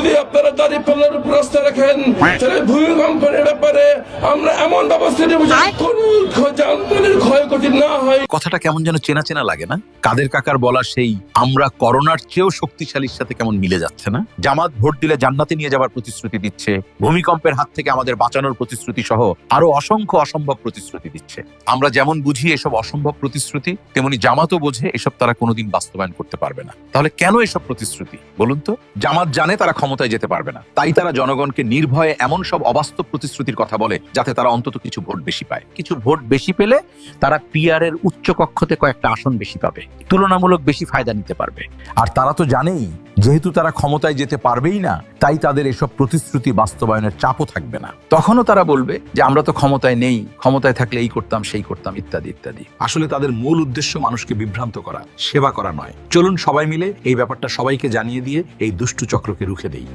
যদি আপনারা দাঁড়িয়ে পাল্লার উপর রাস্তা রাখেন তাহলে ভূমিকম্পের ব্যাপারে আমরা এমন ব্যবস্থা নেব যানবাহনের ক্ষয়ক্ষতি না হয়। কথাটা কেমন যেন চেনা চেনা লাগে না? কাদের কাকার বলা সেই আমরা করোনার চেয়েও শক্তিশালীর সাথে কেমন মিলে যাচ্ছে না? জামাত ভোট দিলে জান্নাতে নিয়ে যাবার প্রতিশ্রুতি দিচ্ছে ভূমিকম্পের হাত থেকে আমাদের বাঁচানোর প্রতিশ্রুতি সহ আরও অসংখ্য অসম্ভব প্রতিশ্রুতি দিচ্ছে। আমরা যেমন বুঝি এসব অসম্ভব প্রতিশ্রুতি তেমনি জামাতও বোঝে এসব তারা কোনোদিন বাস্তবায়ন করতে পারবে না। তাহলে কেন এসব প্রতিশ্রুতি? বলুন তো। জামাত জানে তারা ক্ষমতায় যেতে পারবে না। তাই তারা জনগণকে নির্ভয়ে এমন সব অবাস্তব প্রতিশ্রুতির কথা বলে, যাতে তারা অন্তত কিছু ভোট বেশি পায়। কিছু ভোট বেশি পেলে তারা পিআর এর উচ্চ কক্ষতে কয়েকটা আসন বেশি পাবে, তুলনামূলক বেশি ফায়দা নিতে পারবে। আর তারা তো জানেই, যেহেতু তারা ক্ষমতায় যেতে পারবেই না, তাই তাদের এসব প্রতিশ্রুতি বাস্তবায়নের চাপও থাকবে না। তখনও তারা বলবে যে, আমরা তো ক্ষমতায় নেই, ক্ষমতায় থাকলে এই করতাম, সেই করতাম, ইত্যাদি ইত্যাদি। আসলে তাদের মূল উদ্দেশ্য মানুষকে বিভ্রান্ত করা, সেবা করা নয়। চলুন সবাই মিলে এই ব্যাপারটা সবাইকে জানিয়ে দিয়ে এই দুষ্টু চক্রকে রুখে দেই।